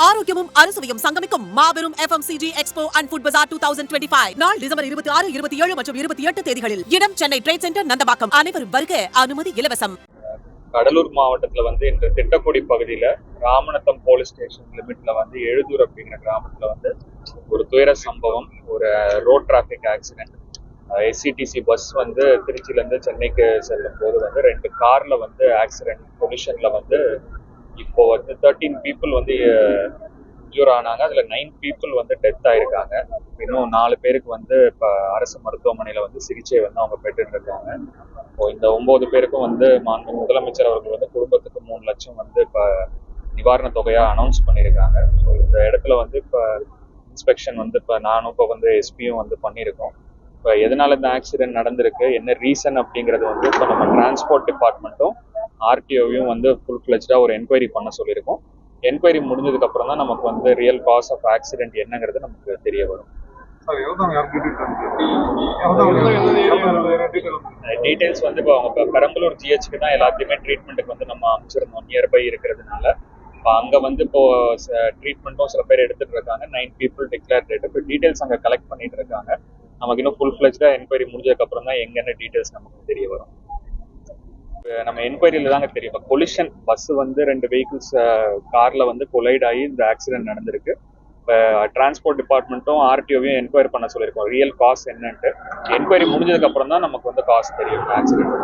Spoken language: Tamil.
ஆரோக்கியமும் அறுசுவையும் சங்கமிக்கும் மாபெரும் FMCG எக்ஸ்போ அண்ட் ஃபுட் பஜார் டூ தௌசண்ட் டுவெண்ட்டி ஃபைவ் நாள் டிசம்பர் இருபத்தி ஆறு இருபத்தி ஏழு மற்றும் இருபத்தி எட்டு தேதிகளில் இடம் சென்னை ட்ரேட் சென்டர் நந்தபாக்கம் அனைவரும் வருக அனுமதி இலவசம். கடலூர் மாவட்டத்துல வந்து இந்த திட்டக்குடி பகுதியில ராமநத்தம் போலீஸ் ஸ்டேஷன் லிமிட்ல வந்து எழுதூர் அப்படிங்கிற கிராமத்துல வந்து ஒரு துயர சம்பவம் ஒரு road traffic accident SCTC bus வந்து திருச்சியில இருந்து சென்னைக்கு செல்லும் போது வந்து ரெண்டு கார்ல வந்து ஆக்சிடென்ட் பொல்யூஷன்ல வந்து இப்போ வந்து தேர்ட்டீன் பீப்புள் வந்து இன்ஜூர் ஆனாங்க. அதுல நைன் பீப்புள் வந்து டெத் ஆயிருக்காங்க. இன்னும் நாலு பேருக்கு வந்து இப்ப அரசு மருத்துவமனையில வந்து சிகிச்சை வந்து அவங்க பெற்றுட்டு இருக்காங்க. இப்போ இந்த ஒன்பது பேருக்கும் வந்து மாண்பு முதலமைச்சர் அவர்கள் வந்து குடும்பத்துக்கு மூணு லட்சம் வந்து இப்ப நிவாரண தொகையா அனௌன்ஸ் பண்ணியிருக்காங்க. ஸோ இந்த இடத்துல வந்து இப்ப இன்ஸ்பெக்ஷன் வந்து இப்ப நானும் இப்போ வந்து எஸ்பியும் வந்து பண்ணியிருக்கோம். இப்போ எதனால இந்த ஆக்சிடென்ட் நடந்திருக்கு என்ன ரீசன் அப்படிங்கிறது வந்து இப்போ நம்ம டிரான்ஸ்போர்ட் டிபார்ட்மெண்ட்டும் ஆர்டிஓவையும் வந்து ஃபுல் ஃபிளஜ்டாக ஒரு என்கொயரி பண்ண சொல்லியிருக்கோம். என்கொயரி முடிஞ்சதுக்கு அப்புறம் தான் நமக்கு வந்து ரியல் காஸ் ஆஃப் ஆக்சிடென்ட் என்னங்கிறது நமக்கு தெரிய வரும். டீடைல்ஸ் வந்து இப்போ அவங்க பெரம்பலூர் ஜிஹெச்சுக்கு தான் எல்லாத்தையுமே ட்ரீட்மெண்ட்டுக்கு வந்து நம்ம அமைச்சிருந்தோம் நியர்பை இருக்கிறதுனால. இப்போ அங்கே வந்து இப்போ ட்ரீட்மெண்ட்டும் சில பேர் எடுத்துட்டு இருக்காங்க. நைன் பீப்புள் டிக்ளேர் டேட் இப்போ டீடைல்ஸ் அங்கே கலெக்ட் பண்ணிட்டு இருக்காங்க. நமக்கு இன்னும் ஃபுல் ஃபிளஜ்டாக என்கொயரி முடிஞ்சதுக்கப்புறம் தான் எங்கென்ன டீடைல்ஸ் நமக்கு தெரிய வரும். நம்ம என்கொயரியில தாங்க தெரியும். இப்போ கொலிஷன் பஸ் வந்து ரெண்டு வெஹிக்கிள்ஸ் கார்ல வந்து கொலைட் ஆகி இந்த ஆக்சிடென்ட் நடந்திருக்கு. இப்போ டிரான்ஸ்போர்ட் டிபார்ட்மெண்ட்டும் ஆர்டிஓவையும் என்கொயரி பண்ண சொல்லியிருக்கோம். ரியல் காஸ் என்னன்ட்டு. என்கொயரி முடிஞ்சதுக்கு அப்புறம் தான் நமக்கு வந்து காசு தெரியும். ஆக்சிடென்ட்